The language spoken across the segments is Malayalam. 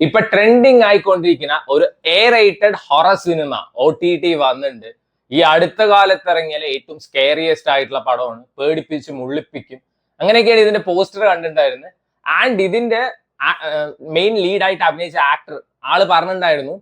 ഇപ്പൊ ട്രെൻഡിങ് ആയിക്കൊണ്ടിരിക്കുന്ന ഒരു A rated horror cinema O T T വന്നിട്ടുണ്ട്. ഈ അടുത്ത കാലത്ത് ഇറങ്ങിയ ഏറ്റവും സ്കേറിയസ്റ്റ് ആയിട്ടുള്ള പടമാണ്. പേടിപ്പിച്ച് മുള്ളിപ്പിക്കും. അങ്ങനെയൊക്കെയാണ് ഇതിന്റെ പോസ്റ്റർ കണ്ടിട്ടുണ്ടായിരുന്നത് ആൻഡ് ഇതിന്റെ മെയിൻ ലീഡായിട്ട് അഭിനയിച്ച ആക്ടർ ആൾ പറഞ്ഞിട്ടുണ്ടായിരുന്നു.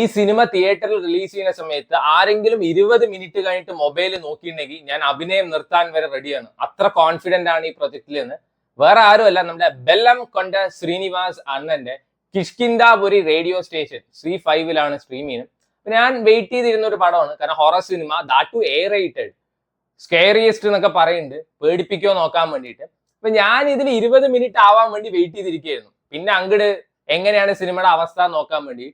ഈ സിനിമ തിയേറ്ററിൽ റിലീസ് ചെയ്യുന്ന സമയത്ത് ആരെങ്കിലും ഇരുപത് മിനിറ്റ് കഴിഞ്ഞിട്ട് മൊബൈൽ നോക്കിയിട്ടുണ്ടെങ്കിൽ ഞാൻ അഭിനയം നിർത്താൻ വരെ റെഡിയാണ് അത്ര കോൺഫിഡന്റ് ആണ് ഈ പ്രൊജക്റ്റിൽ എന്ന്. വേറെ ആരുമല്ല നമ്മുടെ ബെല്ലം കൊണ്ട ശ്രീനിവാസ് അണ്ണന്റെ കിഷ്കിന്ദാപുരി റേഡിയോ സ്റ്റേഷൻ ശ്രീ ഫൈവിലാണ് സ്ട്രീം ചെയ്യുന്നത്. ഞാൻ വെയിറ്റ് ചെയ്തിരുന്ന ഒരു പടമാണ് കാരണം horror cinema that A rated scariest എന്നൊക്കെ പറയുന്നുണ്ട് പേടിപ്പിക്കോ നോക്കാൻ വേണ്ടിയിട്ട്. അപ്പൊ ഞാൻ ഇതിൽ ഇരുപത് മിനിറ്റ് ആവാൻ വേണ്ടി വെയിറ്റ് ചെയ്തിരിക്കുകയായിരുന്നു. പിന്നെ അങ്ങട് എങ്ങനെയാണ് സിനിമയുടെ അവസ്ഥ നോക്കാൻ വേണ്ടി.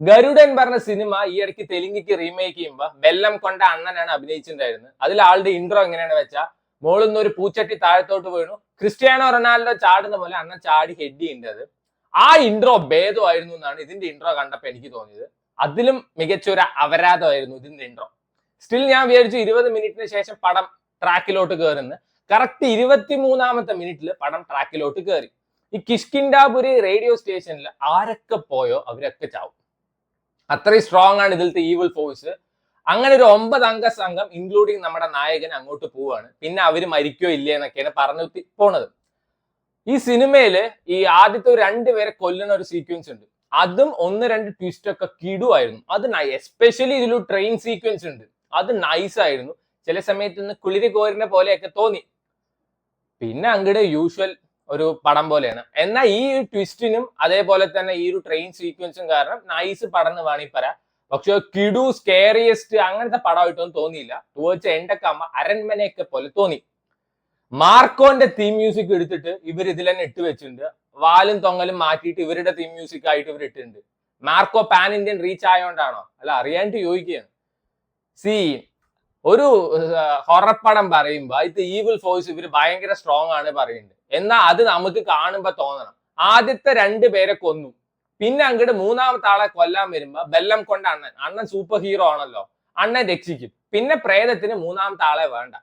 ഗരുഡൻ പറഞ്ഞ സിനിമ ഈ ഇടയ്ക്ക് തെലുങ്കിക്ക് റീമേക്ക് ചെയ്യുമ്പോൾ ബെല്ലം കൊണ്ട അണ്ണനാണ് അഭിനയിച്ചിട്ടുണ്ടായിരുന്നത്. അതിൽ ആളുടെ ഇൻട്രോ എങ്ങനെയാണ് വെച്ചാൽ മുകളിൽ നിന്ന് ഒരു പൂച്ചട്ടി താഴത്തോട്ട് വീണു. ക്രിസ്ത്യാനോ റൊണാൾഡോ ചാടുന്ന പോലെ അന്ന് ചാടി ഹെഡ് ചെയ്യേണ്ടത് ആ ഇൻട്രോ ഭേദമായിരുന്നു എന്നാണ് ഇതിന്റെ ഇൻട്രോ കണ്ടപ്പോൾ എനിക്ക് തോന്നിയത്. അതിലും മികച്ച ഒരു അപരാധമായിരുന്നു ഇതിന്റെ ഇൻട്രോ സ്റ്റിൽ ഞാൻ വിചാരിച്ചു ഇരുപത് മിനിറ്റിന് ശേഷം പടം ട്രാക്കിലോട്ട് കയറുന്നു കറക്റ്റ് ഇരുപത്തി മൂന്നാമത്തെ മിനിറ്റിൽ പടം ട്രാക്കിലോട്ട് കയറി ഈ കിഷ്കിൻഡാപുരി റേഡിയോ സ്റ്റേഷനിൽ ആരൊക്കെ പോയോ അവരൊക്കെ ചാവും. അത്രയും സ്ട്രോങ് ആണ് ഇതിലത്തെ ഈവിൾ ഫോഴ്സ് അങ്ങനെ ഒരു ഒമ്പത് അംഗ സംഘം ഇൻക്ലൂഡിങ് നമ്മുടെ നായകൻ അങ്ങോട്ട് പോവാണ്. പിന്നെ അവർ മരിക്കോ ഇല്ലേ എന്നൊക്കെയാണ് പറഞ്ഞു പോണത്. ഈ സിനിമയിൽ ഈ ആദ്യത്തെ രണ്ടുപേരെ കൊല്ലുന്ന ഒരു സീക്വൻസ് ഉണ്ട്. അതും ഒന്ന് രണ്ട് ട്വിസ്റ്റ് ഒക്കെ കിടുവായിരുന്നു. അത് എസ്പെഷ്യലി ഇതിലൊരു ട്രെയിൻ സീക്വൻസ് ഉണ്ട്. അത് നൈസ് ആയിരുന്നു. ചില സമയത്ത് നിന്ന് കുളിരി കോരിനെ പോലെയൊക്കെ തോന്നി. പിന്നെ അങ്ങടെ യൂഷ്വൽ ഒരു പടം പോലെയാണ്. എന്നാൽ ഈ ട്വിസ്റ്റിനും അതേപോലെ തന്നെ ഈ ഒരു ട്രെയിൻ സീക്വൻസും കാരണം നൈസ് പടം എന്ന് വേണമെങ്കിൽ പറയാം. പക്ഷെ കിഡു സ്കേറിയസ്റ്റ് അങ്ങനത്തെ പടമായിട്ടൊന്നും തോന്നിയില്ല. ടുവേർഡ്സ് എൻഡൊക്കെ അരൺമനയൊക്കെ പോലെ തോന്നി. മാർക്കോന്റെ തീം മ്യൂസിക് എടുത്തിട്ട് ഇവർ ഇതിൽ തന്നെ ഇട്ട് വെച്ചിട്ടുണ്ട്. വാലും തൊങ്ങലും മാറ്റിയിട്ട് ഇവരുടെ തീം മ്യൂസിക് ആയിട്ട് ഇവർ ഇട്ടിട്ടുണ്ട്. മാർക്കോ പാൻ ഇന്ത്യൻ റീച്ച് ആയതുകൊണ്ടാണോ അല്ല അറിയാണ്ട് ചോദിക്കുകയാണ്. സി ഒരു ഹൊറർ പടം പറയുമ്പോ ഇത് ഈവിൽ ഫോഴ്സ് ഇവർ ഭയങ്കര സ്ട്രോങ് ആണ് പറയുന്നത് എന്നാൽ അത് നമുക്ക് കാണുമ്പോൾ തോന്നണം. ആദ്യത്തെ രണ്ട് പേരെ കൊന്നു. പിന്നെ അങ്ങോട്ട് മൂന്നാമത്തെ ആളെ കൊല്ലാൻ വരുമ്പോ ബെല്ലം കൊണ്ട് അണ്ണൻ അണ്ണൻ സൂപ്പർ ഹീറോ ആണല്ലോ. അണ്ണൻ രക്ഷിക്കും. പിന്നെ പ്രേതത്തിന് മൂന്നാമത്തെ ആളെ വേണ്ട.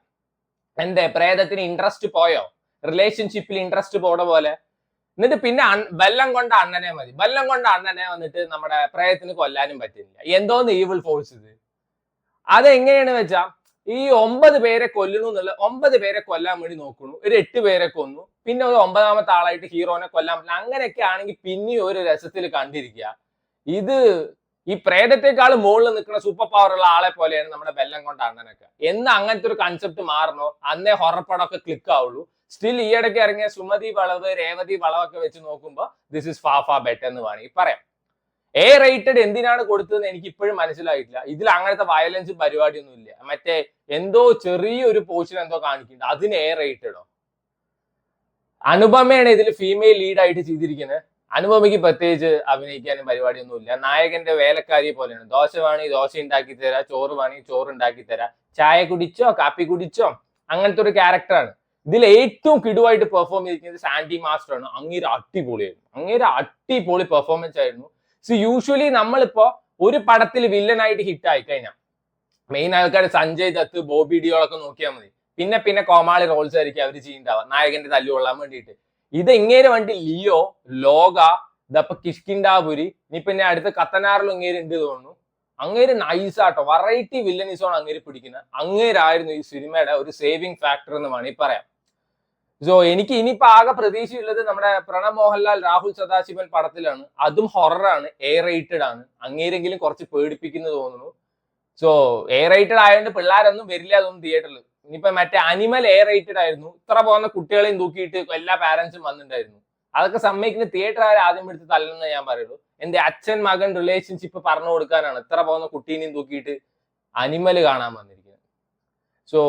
എന്തേ? പ്രേതത്തിന് ഇൻട്രസ്റ്റ് പോയോ? റിലേഷൻഷിപ്പിൽ ഇൻട്രസ്റ്റ് പോണ പോലെ. എന്നിട്ട് പിന്നെ ബെല്ലം കൊണ്ട അണ്ണനെ മതി. ബെല്ലം കൊണ്ട അണ്ണനെ വന്നിട്ട് നമ്മുടെ പ്രേതത്തിന് കൊല്ലാനും പറ്റില്ല എന്തോന്ന് ഈവിൾ ഫോഴ്സ് ഇത്? അതെങ്ങനെയാണ് വെച്ചാ ഈ ഒമ്പത് പേരെ കൊല്ലുന്നു എന്നുള്ള ഒമ്പത് പേരെ കൊല്ലാൻ വേണ്ടി നോക്കുന്നു. ഒരു എട്ട് പേരെ കൊന്നു. പിന്നെ ഒരു ഒമ്പതാമത്തെ ആളായിട്ട് ഹീറോനെ കൊല്ലാൻ പറ്റില്ല. അങ്ങനെയൊക്കെ ആണെങ്കിൽ പിന്നെയും ഒരു രസത്തിൽ കണ്ടിരിക്കുക. ഇത് ഈ പ്രേതത്തെക്കാൾ മുകളിൽ നിൽക്കുന്ന സൂപ്പർ പവർ ഉള്ള ആളെ പോലെയാണ് നമ്മുടെ ബെല്ലം കൊണ്ട് അണ്ണനൊക്കെ. എന്ന് അങ്ങനത്തെ ഒരു കൺസെപ്റ്റ് മാറണോ? അന്നേ ഹൊറപ്പടമൊക്കെ ക്ലിക്ക് ആവുള്ളൂ. സ്റ്റിൽ ഈയിടയ്ക്ക് ഇറങ്ങിയ സുമതി വളവ് രേവതി വളവൊക്കെ വെച്ച് നോക്കുമ്പോൾ ദിസ് ഇസ് ഫാ ബെറ്റർ എന്ന് വേണമെങ്കിൽ പറയാം. എ റേറ്റഡ് എന്തിനാണ് കൊടുത്തതെന്ന് എനിക്ക് ഇപ്പോഴും മനസ്സിലായിട്ടില്ല. ഇതിൽ അങ്ങനത്തെ വയലൻസ് പരിപാടിയൊന്നും ഇല്ല. മറ്റേ എന്തോ ചെറിയൊരു പോർഷൻ എന്തോ കാണിക്കുന്നുണ്ട്. അതിന് എ റേറ്റഡോ അനുപമയാണ് ഇതിൽ ഫീമെയിൽ ലീഡായിട്ട് ചെയ്തിരിക്കുന്നത്. അനുപമയ്ക്ക് പ്രത്യേകിച്ച് അഭിനയിക്കാനും പരിപാടിയൊന്നും ഇല്ല. നായകന്റെ വേലക്കാരിയെ പോലെയാണ്. ദോശ വേണമെങ്കിൽ ദോശ ഉണ്ടാക്കി തരാം ചോറ് വേണമെങ്കിൽ ചോറ് ഉണ്ടാക്കി തരാം. ചായ കുടിച്ചോ കാപ്പി കുടിച്ചോ? അങ്ങനത്തെ ഒരു ക്യാരക്ടറാണ് ഇതിൽ ഏറ്റവും കിടുവായിട്ട് പെർഫോം ചെയ്തിരിക്കുന്നത് സാൻഡി മാസ്റ്റർ ആണ്. അങ്ങേര് അടിപൊളിയായിരുന്നു. അങ്ങേര് അടിപൊളി പെർഫോമൻസ് ആയിരുന്നു. സോ യൂഷ്വലി നമ്മളിപ്പോ ഒരു പടത്തിൽ വില്ലനായിട്ട് ഹിറ്റ് ആയി കഴിഞ്ഞാൽ മെയിൻ ആൾക്കാർ സഞ്ജയ് ദത്ത് ബോബി ഡിയോളൊക്കെ നോക്കിയാൽ മതി. പിന്നെ പിന്നെ കോമാളി റോൾസ് ആയിരിക്കും അവർ ചെയ്യുന്നുണ്ടാവുക നായകന്റെ തല്ലു കൊള്ളാൻ വേണ്ടിയിട്ട്. ഇത് ഇങ്ങേര് വേണ്ടി? ലിയോ ലോക ഇതപ്പൊ കിഷ്കിൻഡാപുരി ഇനി പിന്നെ അടുത്ത് കത്തനാറിലും ഇങ്ങേര് ഉണ്ട് തോന്നുന്നു. അങ്ങേര് നൈസാട്ടോ വെറൈറ്റി വില്ലനിസമാണ് അങ്ങേര് പിടിക്കുന്നത് അങ്ങേരായിരുന്നു ഈ സിനിമയുടെ ഒരു സേവിങ് ഫാക്ടർ എന്ന് വേണമെങ്കിൽ പറയാം. സോ എനിക്ക് ഇനിയിപ്പോ ആകെ പ്രതീക്ഷയുള്ളത് നമ്മുടെ പ്രണബ് മോഹൻലാൽ രാഹുൽ സദാശിവൻ പടത്തിലാണ്. അതും ഹൊററാണ് എ റേറ്റഡ് ആണ്. അങ്ങേരെങ്കിലും കുറച്ച് പേടിപ്പിക്കുന്നു തോന്നുന്നു. സോ എ റേറ്റഡ് ആയതുകൊണ്ട് പിള്ളേരൊന്നും വരില്ല അതൊന്നും തിയേറ്ററിൽ ഇനിയിപ്പോ മറ്റേ അനിമൽ എ റേറ്റഡ് ആയിരുന്നു. ഇത്ര പോകുന്ന കുട്ടികളെയും തൂക്കിയിട്ട് എല്ലാ പാരന്റ്സും വന്നിട്ടുണ്ടായിരുന്നു. അതൊക്കെ സമ്മതിക്കുന്ന തിയേറ്റർ ആദ്യം എടുത്ത് തല്ലെന്ന് ഞാൻ പറയുള്ളൂ. എന്റെ അച്ഛൻ മകൻ റിലേഷൻഷിപ്പ് പറഞ്ഞു കൊടുക്കാനാണ് ഇത്ര പോകുന്ന കുട്ടീനെയും തൂക്കിയിട്ട് അനിമൽ കാണാൻ വന്നിരിക്കുന്നത്. സോ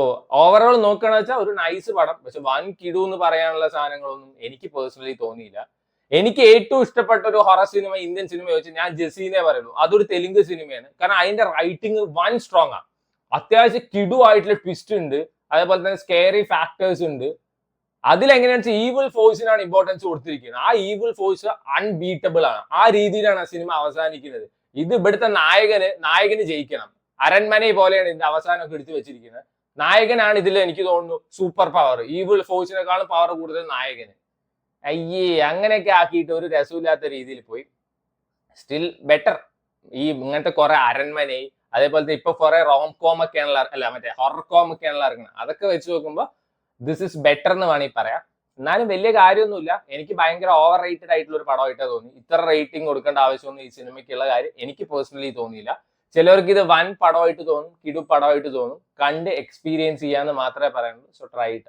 ഓവറോൾ നോക്കുകയാണെന്ന് വെച്ചാൽ ഒരു നൈസ് പടം. പക്ഷെ വൻ കിടു എന്ന് പറയാനുള്ള സാധനങ്ങളൊന്നും എനിക്ക് പേഴ്സണലി തോന്നിയില്ല. എനിക്ക് ഏറ്റവും ഇഷ്ടപ്പെട്ട ഒരു ഹൊറർ സിനിമ ഇന്ത്യൻ സിനിമ വെച്ച് ഞാൻ ജസീനെ പറയുള്ളൂ. അതൊരു തെലുങ്ക് സിനിമയാണ് കാരണം അതിന്റെ റൈറ്റിംഗ് വൺ സ്ട്രോങ് ആണ് അത്യാവശ്യം കിടു ആയിട്ടുള്ള ട്വിസ്റ്റ് ഉണ്ട്. അതേപോലെ തന്നെ സ്കെയറി ഫാക്ടേഴ്സ് ഉണ്ട്. അതിലെങ്ങനെയാണെന്ന് വെച്ചാൽ ഈവിൾ ഫോഴ്സിനാണ് ഇമ്പോർട്ടൻസ് കൊടുത്തിരിക്കുന്നത്. ആ ഈവിൾ ഫോഴ്സ് അൺബീറ്റബിൾ ആണ്. ആ രീതിയിലാണ് ആ സിനിമ അവസാനിക്കുന്നത്. ഇത് ഇവിടുത്തെ നായകന് നായകന് ജയിക്കണം. അരൺമനെ പോലെയാണ് ഇതിന്റെ അവസാനമൊക്കെ എടുത്തു വെച്ചിരിക്കുന്നത്. നായകനാണ് ഇതിൽ എനിക്ക് തോന്നുന്നു സൂപ്പർ പവർ ഈവിൾ ഫോഴ്സിനേക്കാളും പവർ കൂടുതൽ നായകന്. അയ്യേ അങ്ങനെയൊക്കെ ആക്കിയിട്ട് ഒരു രസമില്ലാത്ത രീതിയിൽ പോയി. സ്റ്റിൽ ബെറ്റർ ഈ ഇങ്ങനത്തെ കുറെ അരൺമനെ അതേപോലത്തെ ഇപ്പൊ കുറെ റോം കോം ഒക്കെയാണല്ലോ അല്ല മറ്റേ ഹൊറർ കോം ഒക്കെയാണല്ലോ ഇറങ്ങുന്നത് അതൊക്കെ വെച്ച് നോക്കുമ്പോൾ ദിസ് ഇസ് ബെറ്റർ എന്ന് വേണമെങ്കിൽ പറയാം. എന്നാലും വലിയ കാര്യമൊന്നുമില്ല. എനിക്ക് ഭയങ്കര ഓവർ റേറ്റഡ് ആയിട്ടുള്ള ഒരു പടമായിട്ടാണ് തോന്നി. ഇത്ര റേറ്റിംഗ് കൊടുക്കേണ്ട ആവശ്യമൊന്നും ഈ സിനിമയ്ക്കുള്ള കാര്യം എനിക്ക് പേഴ്സണലി തോന്നിയില്ല. ചിലവർക്ക് ഇത് വൻ പടമായിട്ട് തോന്നും കിടു പടമായിട്ട് തോന്നും. കണ്ട് എക്സ്പീരിയൻസ് ചെയ്യാന്ന് മാത്രമേ പറയുള്ളൂ സോ ട്രൈ ഇറ്റ്